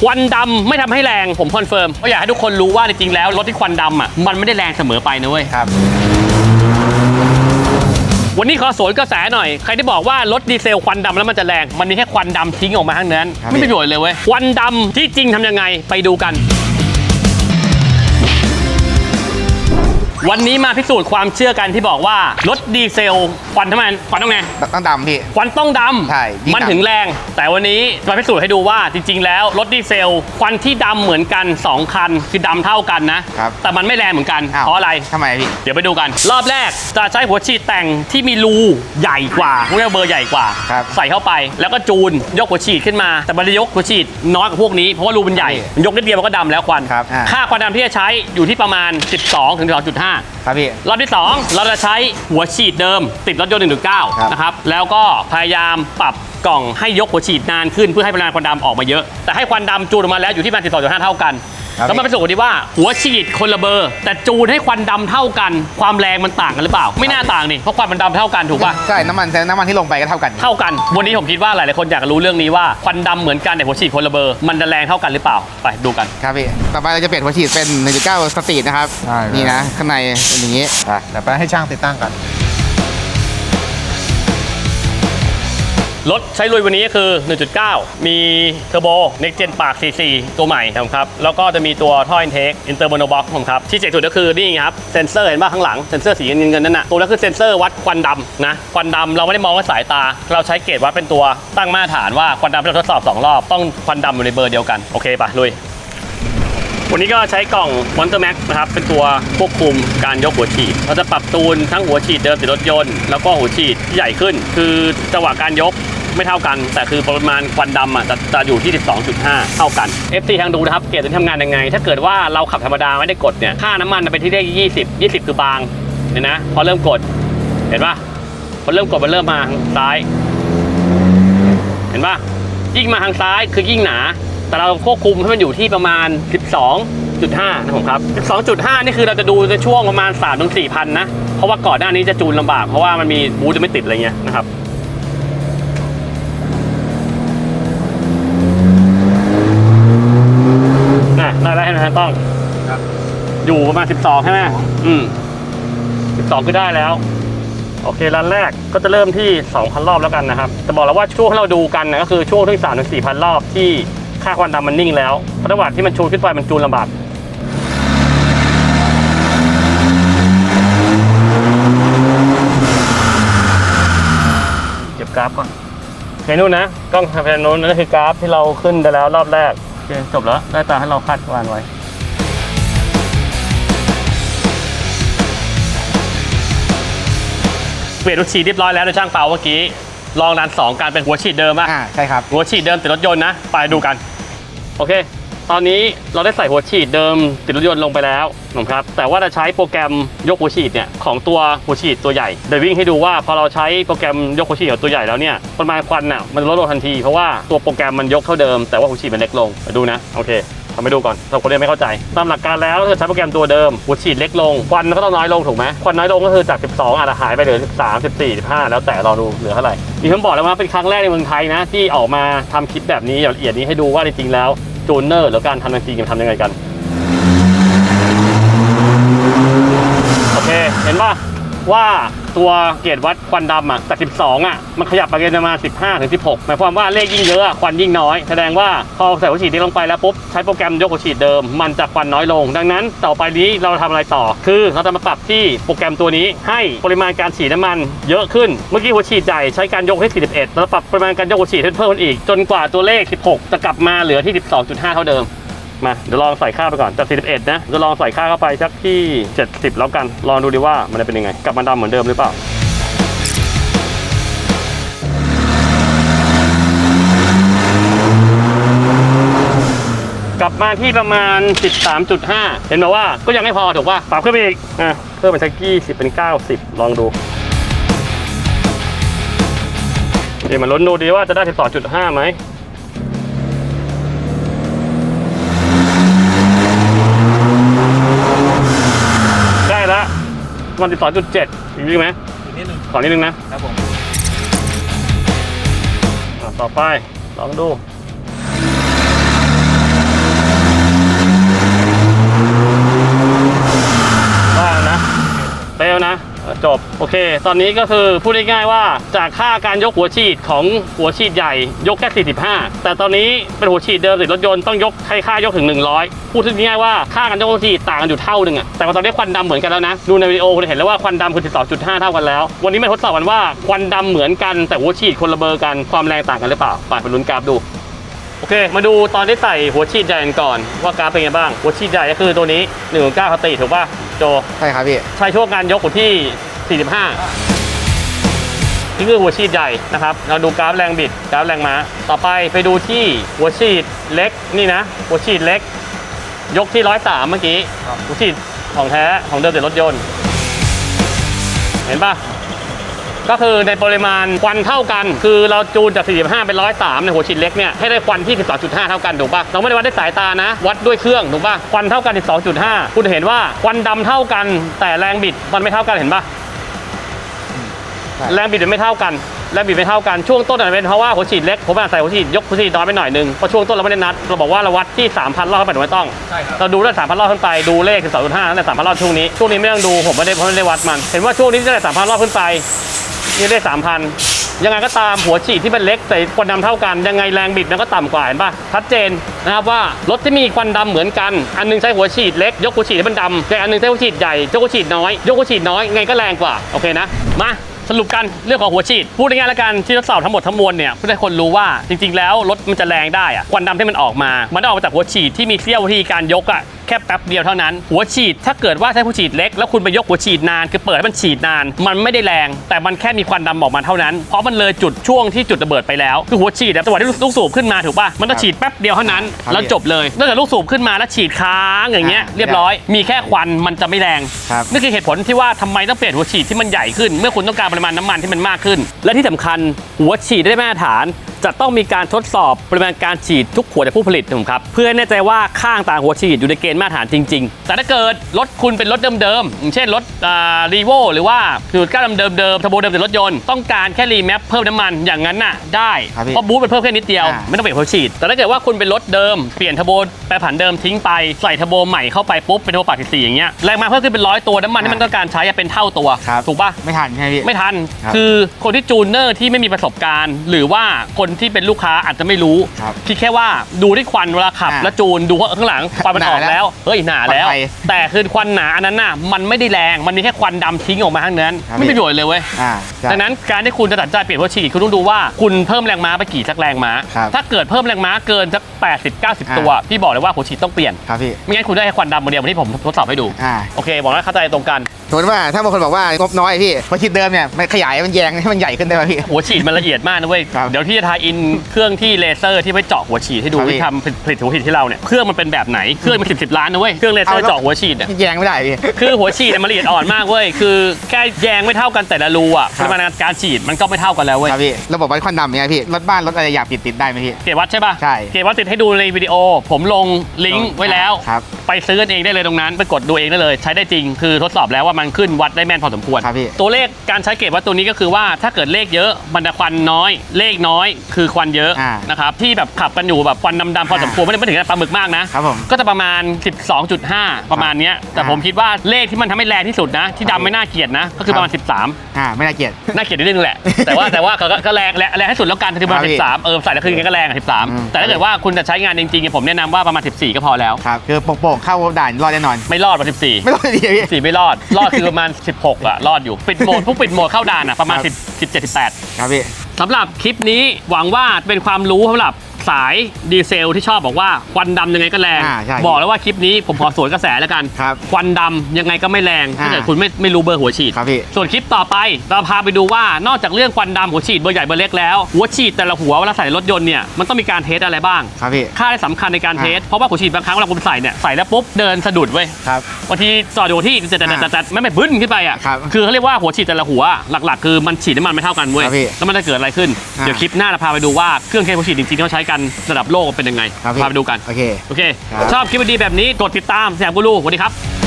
ควันดำไม่ทำให้แรงผมคอนเฟิร์มเพราะอยากให้ทุกคนรู้ว่าจริงๆแล้วรถที่ควันดำอะมันไม่ได้แรงเสมอไปนะเว้ยครับ วันนี้ขอสวนกระแสหน่อย ใครที่บอกว่ารถดีเซลควันดำแล้วมันจะแรง มันมีแค่ควันดำทิ้งออกมาทั้งนั้นครับไม่มีประโยชน์เลยเว้ยควันดำที่จริงทำยังไงไปดูกัน วันนี้มาพิสูจน์ความเชื่อกันที่บอกว่ารถดีเซลควันทำไมควันต้องไงต้องดำพี่ ควันต้องดใช่ำยิ่งมันดำถึงแรง แต่วันนี้จะมาพิสูจน์ให้ดูว่าจริง ๆ แล้วรถดีเซลควันที่ดำเหมือนกัน2คันคือดำเท่ากันนะ ครับแต่มันไม่แรงเหมือนกันอ้าวเพราะอะไร ทำไมพี่ เดี๋ยวไปดูกัน รอบแรกจะใช้หัวฉีดแต่งที่มีรูใหญ่กว่าเรียกว่าเบอร์ใหญ่กว่า ครับใส่เข้าไปแล้วก็จูนยกหัวฉีดขึ้นมา แต่มันจะยกหัวฉีดน้อยกว่าพวกนี้เพราะว่ารูมันใหญ่ครับมันยกนิดเดียวมันก็ดำแล้วควันครับอ่า ค่าควันดำที่จะใช้อยู่ที่ประมาณ 12ถึง12.5ครับพี่ รอบที่ 2 เราจะใช้หัวฉีดเดิม ติดรถยนต์ครับ119 นะครับ แล้วก็พยายามปรับกล่องให้ยกหัวฉีดนานขึ้นเพื่อให้ปริมาณควันดำออกมาเยอะ แต่ให้ควันดำจูนออกมาแล้วอยู่ที่ประมาณ12.5 เท่ากันครับ แล้วมาพิสูจน์กันดีว่าหัวฉีดคนละเบอร์ แต่จูนให้ควันดำเท่ากัน ความแรงมันต่างกันหรือเปล่า ไม่น่าต่างนี่เพราะควันมันดำเท่ากันถูกป่ะใช่น้ำมันน้ำมันที่ลงไปก็เท่ากัน เท่ากัน วันนี้ผมคิดว่าหลายๆคนอยากรู้เรื่องนี้ว่าควันดำเหมือนกันแต่หัวฉีดคนละเบอร์มันจะแรงเท่ากันหรือเปล่าไปดูกันครับพี่ต่อไปเราจะเปลี่ยนหัวฉีดเป็น1.9สตรีทนะครับใช่ครับนี่นะข้างในเป็นอย่างนี้ไปเดี๋ยวไปให้ช่างติดตั้งกัน รถใช้ลุยวันนี้ก็คือ 1.9 มีเทอร์โบ Next Gen ปาก CC ตัวใหม่ครับ แล้วก็จะมีตัวท่อ intake Inter Mono Box ผมครับ ที่เจ๋งสุดก็คือนี่ครับ เซนเซอร์เห็นป่ะข้างหลัง เซนเซอร์สีเงินเงินๆนั่นน่ะ ตัวนั้นคือเซนเซอร์วัดควันดำนะ ควันดำเราไม่ได้มองว่าสายตา เราใช้เกจวัดเป็นตัวตั้งมาตรฐานว่าควันดำที่เราทดสอบ 2 รอบ ต้องควันดำอยู่ในเบอร์เดียวกัน โอเคป่ะลุยวันนี้ก็ใช้กล่อง Monster Max นะครับ เป็นตัวควบคุมการยกหัวฉีด เราจะปรับตูนทั้งหัวฉีดเดิมติดรถยนต์ แล้วก็หัวฉีดที่ใหญ่ขึ้น คือจังหวะการยก ไม่เท่ากัน แต่คือปริมาณควันดำอะจะจะอยู่ที่ 12.5 เท่ากัน FT ทางดูนะครับ เกจจะทำงานยังไง ถ้าเกิดว่าเราขับธรรมดาไม่ได้กดเนี่ย ค่าน้ำมันเป็นที่เลข20 20 คือบางเห็นนะ พอเริ่มกด เห็นปะพอเริ่มกดมันเริ่มมาทางซ้าย เห็นปะยิ่งมาทางซ้ายคือยิ่งหนา แต่เราควบคุมให้มันอยู่ที่ประมาณ 12.5 นะผมครับ 12.5 นี่คือเราจะดูในช่วงประมาณ 3-4ถึง4,000นะ เพราะว่าก่อนหน้านี้จะจูนลำบาก เพราะว่ามันมีบูทจะไม่ติดอะไรเงี้ยนะครับ อยู่ประมาณ12ใช่ไหมอืม12คืองก็ได้แล้ว โอเครันแรกก็จะเริ่มที่2,000รอบแล้วกันนะครับจะบอกแล้วว่าช่วงที่เราดูกันนะก็คือช่วงที่3ถึง4,000รอบที่ค่าควันดำมันนิ่งแล้วเพราะจังหวะที่มันชูขึ้นไปมันจูนลำบากเก็บกราฟก่อนโอเคนู่นนะกล้องแผนนู้นนั่นคือกราฟที่เราขึ้นไปแล้วรอบแรกโอเคจบแล้วได้ตามให้เราคาดการณ์ไว้ เปลี่ยนหัวฉีดเรียบร้อยแล้วโดยช่างเปาเมื่อกี้ ลองดันสองการเป็นหัวฉีดเดิมอะอ่าใช่ครับ หัวฉีดเดิมติดรถยนต์นะ ไปดูกัน โอเค ตอนนี้เราได้ใส่หัวฉีดเดิมติดรถยนต์ลงไปแล้วนะครับ แต่ว่าจะใช้โปรแกรมยกหัวฉีดเนี่ยของตัวหัวฉีดตัวใหญ่เดี๋ยววิ่งให้ดูว่าพอเราใช้โปรแกรมยกหัวฉีดของตัวใหญ่แล้วเนี่ยปริมาณควันน่ะมันลดลงทันทีเพราะว่าตัวโปรแกรมมันยกเท่าเดิมแต่ว่าหัวฉีดมันเล็กลงไปดูนะ โอเค ทำไปดูก่อนสำหรับคนที่ไม่เข้าใจ ตามหลักการแล้วถ้าใช้โปรแกรมตัวเดิมหัวฉีดเล็กลง ควันก็ต้องน้อยลงถูกไหมควันน้อยลงก็คือจาก 12 อาจจะหายไปเหลือ 13 14 15 แล้วแต่เราดูเหลือเท่าไหร่มีผมบอกแล้วว่าเป็นครั้งแรกในเมืองไทยนะ ที่ออกมาทำคลิปแบบนี้อย่างละเอียดนี้ให้ดูว่าจริงๆแล้วจูนเนอร์หรือการทำจริงๆมันทำยังไงกันโอเคเห็นป่ะ ว่าตัวเกจวัดควันดำอะจาก 12 อะ มันขยับไปเป็นมา 15 ถึง 16 หมายความว่าเลขยิ่งเยอะ ควันยิ่งน้อย แสดงว่าพอใส่หัวฉีดนี้ลงไปแล้วปุ๊บ ใช้โปรแกรมยกหัวฉีดเดิม มันจะควันน้อยลง ดังนั้นต่อไปนี้เราทำอะไรต่อ คือเราจะมาปรับที่โปรแกรมตัวนี้ ให้ปริมาณการฉีดน้ำมันเยอะขึ้น เมื่อกี้หัวฉีดใหญ่ใช้การยกให้ 41แล้วปรับปริมาณการยกหัวฉีดเพิ่มขึ้นอีก จนกว่าตัวเลข 16 จะกลับมาเหลือที่ 12.5 เท่าเดิม มาเดี๋ยวลองใส่ค่าไปก่อนจาก 41 นะจะลองใส่ค่าเข้าไปสักที่ 70 แล้วกัน ลองดูดีว่ามันจะเป็นยังไง กลับมาดำเหมือนเดิมหรือเปล่ากลับมาที่ประมาณ 13.5 เห็นไหมว่าก็ยังไม่พอถูกป่ะ ปรับขึ้นไปอีก อะ เพิ่มไปสัก20เป็น 90 ลองดู เดี๋ยวมาลุ้นดูดีว่าจะได้ 12.5ไหม วันที่สองจุดเจ็ดอีกนิดไหมอีกนิดนึงขอนิดนึงนะครับผมอะต่อไปลองดู จบ โอเค ตอนนี้ก็คือพูดง่ายๆว่าจากค่าการยกหัวฉีดของหัวฉีดใหญ่ยกแค่ 45 แต่ตอนนี้เป็นหัวฉีดเดิมติดรถยนต์ต้องยกให้ค่ายกถึง 100 พูดง่ายๆว่าค่าการยกหัวฉีดต่างกันอยู่เท่านึงอะแต่ว่าตอนนี้ควันดำเหมือนกันแล้วนะ ดูในวิดีโอคุณเห็นแล้วว่าควันดำคือ12.5 เท่ากันแล้ว วันนี้มาทดสอบกันว่าควันดำเหมือนกันแต่หัวฉีดคนละเบอร์กันความแรงต่างกันหรือเปล่าไปไปลุ้นกราฟดูโอเค มาดูตอนที่ใส่หัวฉีดใหญ่กันก่อน ว่ากราฟเป็นไงบ้าง หัวฉีดใหญ่ก็คือตัวนี้1นึ่งเก้าติถูกป่ะโจ ใช่ครับพี่ ใช้ช่วงการยกอยู่ที่ 45นี่คือหัวฉีดใหญ่นะครับ เราดูกราฟแรงบิดกราฟแรงม้า ต่อไปไปดูที่หัวฉีดเล็กนี่นะ หัวฉีดเล็ก ยกที่ร้อยสามเมื่อกี้ หัวฉีดของแท้ของเดิมแต่รถยนต์ เห็นปะก็คือในปริมาณควันเท่ากัน คือเราจูนจาก 45 เป็น 103 ในหัวฉีดเล็กเนี่ยให้ได้ควันที่ 12.5 เท่ากันถูกปะเราไม่ได้วัดด้วยสายตานะ วัดด้วยเครื่องถูกปะควันเท่ากัน 12.5 คุณเห็นว่าควันดำเท่ากันแต่แรงบิดมันไม่เท่ากันเห็นปะ แรงบิดมันไม่เท่ากันแรงบิดไม่เท่ากันช่วงต้นอาจจะเป็นเพราะว่าหัวฉีดเล็กผมอาจใส่หัวฉีดยกหัวฉีดน้อยไปหน่อยนึงเพราะช่วงต้นเราไม่ได้นัดเราบอกว่าเราวัดที่ 3,000รอบขึ้นไปถูกไม่ต้องใช่ครับเราดูได้3,000รอบขึ้นไปดูเลขคือ2.5ตั้งแต่3,000รอบช่วงนี้ช่วงนี้ไม่ต้องดูผมไม่ได้ผมไม่ได้วัดมัน เห็นว่าช่วงนี้ได้3,000รอบขึ้นไปนี่ได้3,000ยังไงก็ตามหัวฉีดที่เป็นเล็กแต่ควันดำเท่ากัน ยังไงแรงบิดมันก็ต่ำกว่าเห็นปะชัดเจนนะครับว่ารถที่มีควันดำเหมือนกัน อันหนึงใช้หัวฉีดเล็กยกหัวฉีดให้มันดำแต่อันหนึงใช้หัวฉีดใหญ่ยกหัวฉีดน้อย ยกหัวฉีดน้อยไงก็แรงกว่าโอเคนะมา สรุปกันเรื่องของหัวฉีด พูดง่ายๆแล้วกันที่ทดสอบทั้งหมดทั้งมวลเนี่ยเพื่อให้คนรู้ว่าจริง ๆ แล้วรถมันจะแรงได้อะควันดำที่มันออกมา มันได้ออกมาจากหัวฉีดที่มีเสี้ยววิธีการยกอะ แค่แป๊บเดียวเท่านั้น หัวฉีดถ้าเกิดว่าใช้หัวฉีดเล็กแล้วคุณไปยกหัวฉีดนานคือเปิดให้มันฉีดนาน มันไม่ได้แรง แต่มันแค่มีควันดำออกมาเท่านั้น เพราะมันเลยจุดช่วงที่จุดระเบิดไปแล้วคือหัวฉีดอะจังหวะที่ลูกสูบขึ้นมาถูกป่ะมันต้องฉีดแป๊บเดียวเท่านั้นครับแล้วจบเลยนอกจากลูกสูบขึ้นมาแล้วฉีดค้างอย่างเงี้ยอ่าเรียบร้อย มีแค่ควันมันจะไม่แรงครับนี่คือเหตุผลที่ว่าทำไมต้องเปลี่ยนหัวฉีดที่มันใหญ่ขึ้น เมื่อคุณต้องการปริมาณน้ำมันที่มันมากขึ้น และที่สำคัญหัวฉีดได้มาตรฐานจะต้องมีการทดสอบปริมาณการฉีดทุกขวดจากผู้ผลิตนะครับ เพื่อให้แน่ใจว่าข้างต่างหัวฉีดอยู่ในเกณฑ์มาตรฐานจริง ๆ แต่ถ้าเกิดรถคุณเป็นรถเดิมๆอย่างเช่นรถรีโวหรือว่าสูตรก้าเดิมๆเดิมๆทโบเดิมแต่รถยนต์ต้องการแค่รีแมปเพิ่มน้ำมันอย่างนั้นน่ะได้ครับพี่เพราะบูทมันเพิ่มแค่นิดเดียวอ่าไม่ต้องเปลี่ยนหัวฉีด แต่ถ้าเกิดว่าคุณเป็นรถเดิมเปลี่ยนเทอร์โบแปรผันเดิมทิ้งไปใส่เทอร์โบใหม่เข้าไปปุ๊บเป็นเทอร์โบปากสี่อย่างเงี้ยแรงมาเพิ่มขึ้นเป็นร้อยตัวน้ำมันที่มันต้องการใช้อะเป็นเท่าตัวครับถูกปะไม่ทันใช่ไหมพี่ไม่ทันครับคือคนที่จูนเนอร์ที่ไม่มีประสบการณ์ หรือว่าคนที่เป็นลูกค้าอาจจะไม่รู้ครับคิดแค่ว่าดูที่ควันเวลาขับ อ่าแล้วจูนดูว่าข้างหลังควันมันหนาออกแล้วแล้วเฮ้ยหนาแล้ว ปลอดภัยแต่คือควันหนาอันนั้นน่ะมันไม่ได้แรงมันมีแค่ควันดำทิ้งออกมาข้างนั้น ครับ ไม่มีประโยชน์เลยเว้ย อ่าใช่ ดังนั้นการที่คุณจะตัดสินใจเปลี่ยนหัวฉีดคุณต้องดูว่าคุณเพิ่มแรงม้าไปกี่สักแรงม้า ครับถ้าเกิดเพิ่มแรงม้าเกินสัก 80 90 ตัวพี่บอกเลยว่าหัวฉีดต้องเปลี่ยน ครับพี่ ไม่งั้นคุณได้แค่ควันดำโมเดลที่ผมทดสอบให้ดู อ่า โอเค บอกแล้วเข้าใจตรงกัน สมมติว่าถ้าบางคนบอกว่างบน้อยพี่พอคิดเดิมเนี่ยมันขยายมันแยงให้มันใหญ่ขึ้นได้ไหมพี่ หัวฉีดมันละเอียดมากนะเว้ย ครับ เดี๋ยวพี่จะทายอินเครื่องที่เลเซอร์ที่ไปเจาะหัวฉีดให้ดูครับพี่ ที่ทำผลิตหัวฉีดที่เราเนี่ยเครื่องมันเป็นแบบไหนเครื่องมันสิบสิบล้านนะเว้ยเครื่องเลเซอร์เจาะหัวฉีดเนี่ย แยงไม่ได้พี่ คือหัวฉีดเนี่ยมันละเอียดอ่อนมากเว้ย คือแค่แยงไม่เท่ากันแต่ละรูอะคปรับริมาณการฉีดมันก็ไม่เท่ากันแล้วเว้ย ครับพี่ ระบบวัดควันดำเนี่ยพี่ รถบ้านรถอะไรอยากติดติดได้ไหมพี่ เกรดวัดใช่ป่ะ ใช่เกรดวัดติดให้ดูในวิดีโอ ผมลงลิงก์ไว้แล้ว ครับ ไปซื้อกันเองได้เลยตรงนั้น ไปกดดูเองได้เลย ใช้ได้จริง คือทดสอบแล้วว่ามันขึ้นวัดได้แม่นพอสมควร ครับพี่ ตัวเลขการใช้เกรดวัดตัวนี้ก็คือว่าถ้าเกิดเลขเยอะมันจะควันน้อย เลขน้อยคือควันเยอะอ่านะครับที่แบบขับกันอยู่แบบควันดำๆพอสมควรไม่ได้ไม่ถึงกับปลาหมึกมากนะครับผมก็จะประมาณ 12.5 ประมาณเนี้ยแต่อ่าผมคิดว่าเลขที่มันทำให้แรงที่สุดนะ ที่ดำไม่น่าเกลียดนะ ก็คือประมาณ 13 อ่าไม่น่าเกลียด น่าเกลียดนิดนึงแหละ แต่ว่าแต่ว่าก็ก็ก็แรงแรงแรงที่สุดแล้วกันคือประมาณ ครับพี่13 เออใส่แล้วคือยังไงก็แรงอะอืม 13 แต่ถ้าเกิดว่าคุณจะใช้งานจริงๆผมแนะนำว่าประมาณ 14 ก็พอแล้ว ครับคือโป่งๆเข้าด่านรอดแน่นอน ไม่รอดกว่า14 ไม่รอดดีพี่14ไม่รอด รอดคือประมาณ 16อะรอดอยู่ ปิดโหมดพวกปิดโหมดเข้าด่านอะประมาณครับ10 17 18 ครับพี่ สำหรับคลิปนี้หวังว่าเป็นความรู้สำหรับ สายดีเซลที่ชอบบอกว่าควันดำยังไงก็แรง อ่าใช่บอกแล้วว่าคลิปนี้ผมขอสวนกระแสแล้วกันครับควันดำยังไงก็ไม่แรงถ้าอ่าเกิดคุณไม่ไม่รู้เบอร์หัวฉีด ครับพี่ ส่วนคลิปต่อไปเราพาไปดูว่านอกจากเรื่องควันดำหัวฉีดเบอร์ใหญ่เบอร์เล็กแล้ว หัวฉีดแต่ละหัวเวลาใส่รถยนต์เนี่ยมันต้องมีการเทสอะไรบ้าง ครับพี่ ค่าที่สำคัญในการเทส เพราะว่าหัวฉีดบางครั้งเวลาคุณใส่เนี่ยใส่แล้วปุ๊บเดินสะดุดเว้ยครับ บางทีจอดอยู่ที่จะจะจะจะไม่ไม่บึ้นขึ้นไปอะครับคือเขาเรียกว่าหัวฉีดแต่ละหัวหลักๆ คือมันฉีดน้ำมันไม่เท่ากันเว้ยครับพี่แล้วมันจะเกิดอะไรขึ้น อ่า เดี๋ยวคลิปหน้าเราพาไปดูว่าเครื่องเทสหัวฉีดจริงๆที่เขาใช้กันระดับโลกเป็นยังไงครับพี่พาไปดูกัน โอเค โอเค ครับ ชอบคลิปดีๆแบบนี้ กดติดตามแสบกูรูสวัสดีครับ